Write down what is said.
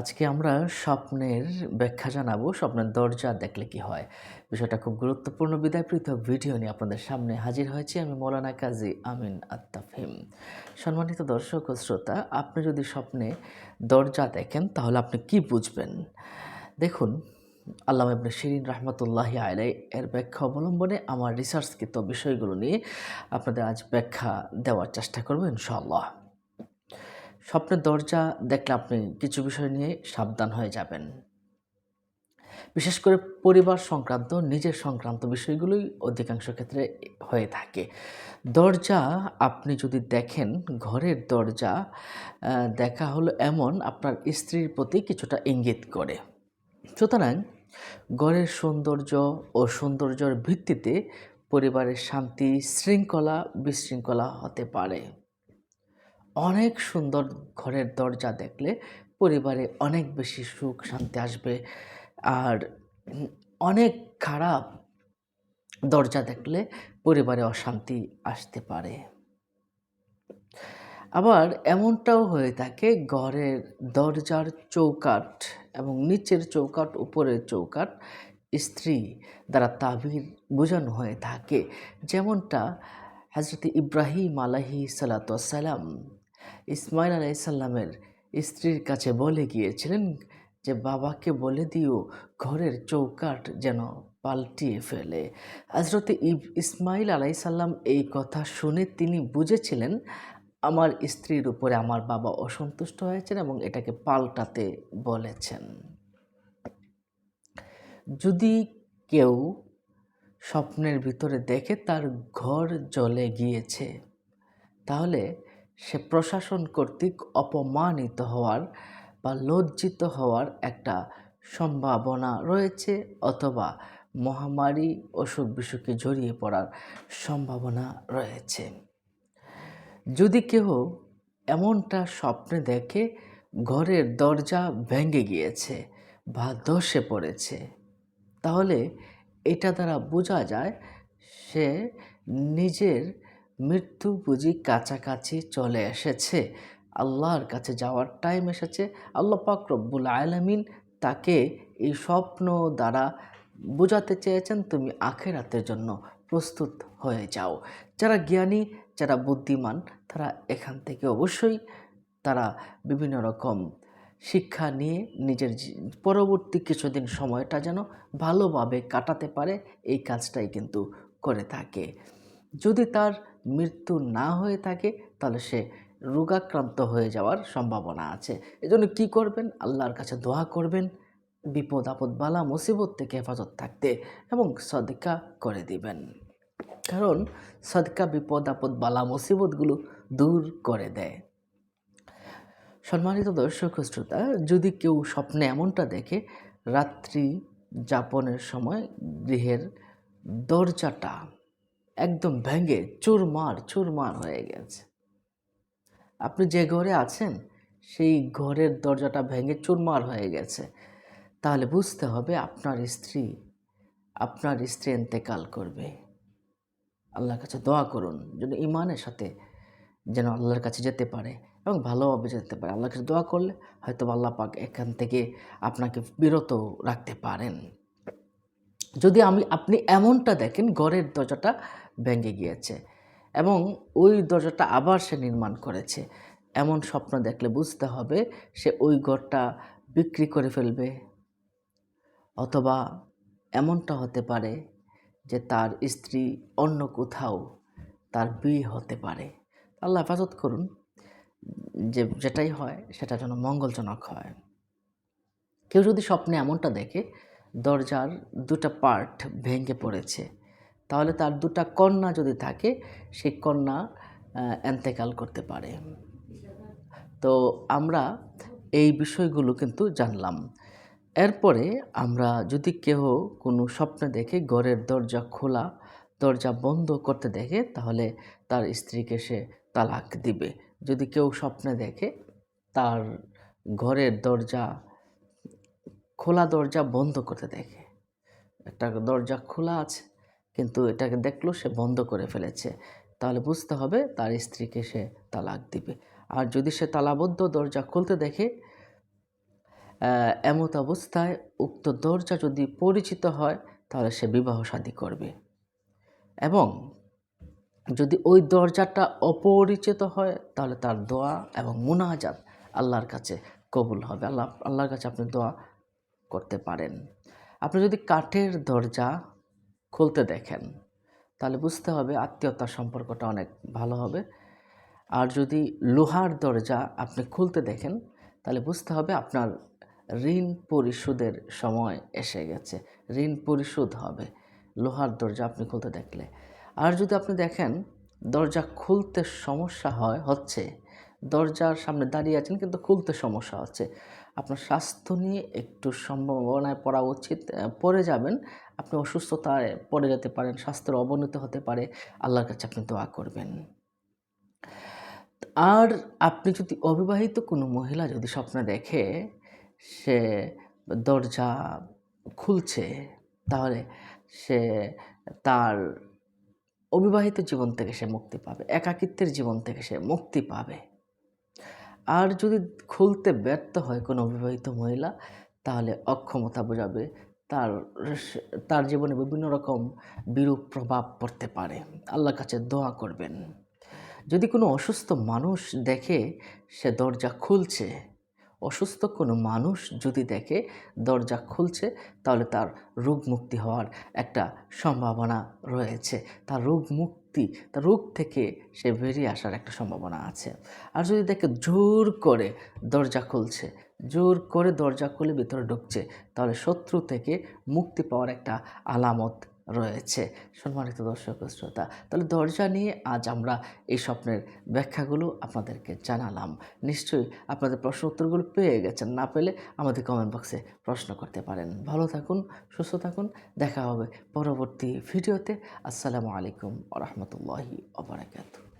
আজকে আমরা স্বপ্নের ব্যাখ্যা জানাব, স্বপ্নের দরজা দেখলে কি হয়? বিষয়টা খুব গুরুত্বপূর্ণ। বিদায়, পৃথক ভিডিও নিয়ে আপনাদের সামনে হাজির হয়েছি আমি মৌলানা কাজী আমিন আত্তাফিম। সম্মানিত দর্শক ও শ্রোতা, আপনি যদি স্বপ্নে দরজা দেখেন, তাহলে আপনি কি বুঝবেন? দেখুন আল্লাহ ইবনে শিরিন রহমতুল্লাহি আলাই এর ব্যাখ্যা অবলম্বনে আমার রিসার্চকৃত বিষয়গুলো নিয়ে আপনাদের আজ ব্যাখ্যা দেওয়ার চেষ্টা করব ইনশাআল্লাহ। স্বপ্নের দরজা দেখলে আপনি কিছু বিষয় নিয়ে সাবধান হয়ে যাবেন। বিশেষ করে পরিবার সংক্রান্ত, নিজের সংক্রান্ত বিষয়গুলোই অধিকাংশ ক্ষেত্রে হয়ে থাকে। দরজা আপনি যদি দেখেন, ঘরের দরজা দেখা হলো এমন, আপনার স্ত্রীর প্রতি কিছুটা ইঙ্গিত করে। সুতরাং ঘরের সৌন্দর্য ও সৌন্দর্যের ভিত্তিতে পরিবারের শান্তি, শৃঙ্খলা, বিশৃঙ্খলা হতে পারে। অনেক সুন্দর ঘরের দরজা দেখলে পরিবারে অনেক বেশি সুখ, শান্তি আসবে। আর অনেক খারাপ দরজা দেখলে পরিবারে অশান্তি আসতে পারে। আবার এমনটাও হয়ে থাকে, ঘরের দরজার চৌকাট এবং নিচের চৌকাট উপরের চৌকাট স্ত্রী দ্বারা তাবির বোঝানো হয়ে থাকে। যেমনটা হজরত ইব্রাহিম আলাহি সালাতাম ইসমাইল আলাইসাল্লামের স্ত্রীর কাছে বলে গিয়েছিলেন যে, বাবাকে বলে দিও, ঘরের চৌকাট যেন পাল্টিয়ে ফেলে। হজরত ইসমাইল আলাইসাল্লাম এই কথা শুনে তিনি বুঝেছিলেন, আমার স্ত্রীর উপরে আমার বাবা অসন্তুষ্ট হয়েছেন এবং এটাকে পাল্টাতে বলেছেন। যদি কেউ স্বপ্নের ভিতরে দেখে তার ঘর জ্বলে গিয়েছে, তাহলে সে প্রশাসন কর্তৃক অপমানিত হওয়ার বা লজ্জিত হওয়ার একটা সম্ভাবনা রয়েছে অথবা মহামারী অসুখ বিসুখে জড়িয়ে পড়ার সম্ভাবনা রয়েছে। যদি কেহ এমনটা স্বপ্নে দেখে ঘরের দরজা ভেঙে গিয়েছে বা ধসে পড়েছে, তাহলে এটা দ্বারা বোঝা যায় সে নিজের মৃত্যু বুঝি কাছাকাছি চলে এসেছে। আল্লাহর কাছে যাওয়ার টাইম এসেছে। আল্লাহ পাক রব্বুল আলমিন তাকে এই স্বপ্ন দ্বারা বোঝাতে চেয়েছেন, তুমি আখেরাতের জন্য প্রস্তুত হয়ে যাও। যারা জ্ঞানী, যারা বুদ্ধিমান, তারা এখান থেকে অবশ্যই তারা বিভিন্ন রকম শিক্ষা নিয়ে নিজের পরবর্তী কিছুদিন সময়টা যেন ভালোভাবে কাটাতে পারে, এই কাজটাই কিন্তু করে থাকে। যদি তার মৃত্যু না হয়ে থাকে, তাহলে সে রোগাক্রান্ত হয়ে যাওয়ার সম্ভাবনা আছে। এজন্য কি করবেন? আল্লাহর কাছে দোয়া করবেন। বিপদ, আপদ, বালা, মুসিবত থেকে হেফাজত থাকতে এবং সদকা করে দিবেন। কারণ সদকা, বিপদ, আপদ, বালা, মুসিবতগুলো দূর করে দেয়। সম্মানিত দর্শক শ্রোতা, যদি কেউ স্বপ্নে এমনটা দেখে, রাত্রি যাপনের সময় গৃহের দরজাটা একদম ভেঙে চুরমার চুরমার হয়ে গেছে। আপনি যে ঘরে আছেন, সেই ঘরের দরজাটা ভেঙে চুরমার হয়ে গেছে। তাহলে বুঝতে হবে আপনার স্ত্রী আপনার স্ত্রী এন্তেকাল করবে। আল্লাহর কাছে দোয়া করুন, যেন ইমানের সাথে যেন আল্লাহর কাছে যেতে পারে এবং ভালোভাবে যেতে পারে। আল্লাহর কাছে দোয়া করলে হয়তো আল্লাহ পাক এখান থেকে আপনাকে বিরত রাখতে পারেন। যদি আমি, আপনি এমনটা দেখেন, ঘরের দরজাটা ভেঙে গিয়েছে এবং ওই দরজাটা আবার সে নির্মাণ করেছে। এমন স্বপ্ন দেখলে বুঝতে হবে, সে ওই ঘরটা বিক্রি করে ফেলবে। অথবা এমনটা হতে পারে যে তার স্ত্রী অন্য কোথাও তার বিয়ে হতে পারে। আল্লাহ হেফাজত করুন, যে যেটাই হয়, সেটা যেন মঙ্গলজনক হয়। কেউ যদি স্বপ্নে এমনটা দেখে দরজার দুটা পার্ট ভেঙে পড়েছে। তাহলে তার দুটা কন্যা যদি থাকে সেই কন্যা এন্তেকাল করতে পারে। তো আমরা এই বিষয়গুলো কিন্তু জানলাম। এরপরে আমরা যদি কেহ কোনো স্বপ্নে দেখে ঘরের দরজা খোলা, দরজা বন্ধ করতে দেখে, তাহলে তার স্ত্রীকে সে তালাক দিবে। যদি কেউ স্বপ্নে দেখে, তার ঘরের দরজা খোলা দরজা বন্ধ করতে দেখে। একটা দরজা খোলা আছে, কিন্তু এটাকে দেখল সে বন্ধ করে ফেলেছে। তাহলে বুঝতে হবে তার স্ত্রীকে সে তালাক দিবে। আর যদি সে তালাবদ্ধ দরজা খুলতে দেখে এমত অবস্থায় উক্ত দরজা যদি পরিচিত হয়, তাহলে সে বিবাহ শাদী করবে। এবং যদি ওই দরজাটা অপরিচিত হয়, তাহলে তার দোয়া এবং মুনাজাত আল্লাহর কাছে কবুল হবে। আল্লাহ, আল্লাহর কাছে আপনি দোয়া করতে পারেন। আপনি যদি কাঠের দরজা খুলতে দেখেন, তাহলে বুঝতে হবে আত্মীয়তার সম্পর্কটা অনেক ভালো হবে। আর যদি লোহার দরজা আপনি খুলতে দেখেন, তাহলে বুঝতে হবে আপনার ঋণ পরিশোধের সময় এসে গেছে। ঋণ পরিশোধ হবে লোহার দরজা আপনি খুলতে দেখলে। আর যদি আপনি দেখেন দরজা খুলতে সমস্যা হয়, হচ্ছে দরজার সামনে দাঁড়িয়ে আছেন কিন্তু খুলতে সমস্যা হচ্ছে। আপনার স্বাস্থ্য নিয়ে একটু সম্ভাবনায় পড়া উচিত পড়ে যাবেন। আপনি অসুস্থতায় পড়ে যেতে পারেন, স্বাস্থ্যের অবনতি হতে পারে। আল্লাহর কাছে আপনি দোয়া করবেন। আর আপনি যদি অবিবাহিত কোনো মহিলা যদি স্বপ্ন দেখে সে দরজা খুলছে, তাহলে সে তার অবিবাহিত জীবন থেকে সে মুক্তি পাবে, একাকিত্বের জীবন থেকে সে মুক্তি পাবে। আর যদি খুলতে ব্যর্থ হয় কোনো অবিবাহিত মহিলা, তাহলে অক্ষমতা বোঝাবে। তার তার জীবনে বিভিন্ন রকম বিরূপ প্রভাব পড়তে পারে। আল্লাহর কাছে দোয়া করবেন। যদি কোনো অসুস্থ মানুষ দেখে সে দরজা খুলছে, অসুস্থ কোনো মানুষ যদি দেখে দরজা খুলছে, তাহলে তার রোগ মুক্তি হওয়ার একটা সম্ভাবনা রয়েছে। তার রোগ মুক্তি তার রোগ থেকে সে বেরিয়ে আসার একটা সম্ভাবনা আছে। আর যদি দেখে জোর করে দরজা খুলছে, জোর করে দরজা খুলে ভিতরে ঢুকছে, তাহলে শত্রু থেকে মুক্তি পাওয়ার একটা আলামত রয়েছে। সম্মানিত দর্শক শ্রোতা, তাহলে দরজা নিয়ে আজ আমরা এই স্বপ্নের ব্যাখ্যাগুলো আপনাদেরকে জানালাম। নিশ্চয়ই আপনাদের প্রশ্ন উত্তরগুলো পেয়ে গেছেন, না পেলে আমাদের কমেন্ট বক্সে প্রশ্ন করতে পারেন। ভালো থাকুন, সুস্থ থাকুন, দেখা হবে পরবর্তী ভিডিওতে। আসসালামু আলাইকুম রহমতুল্লাহি ওবরাকাতুহ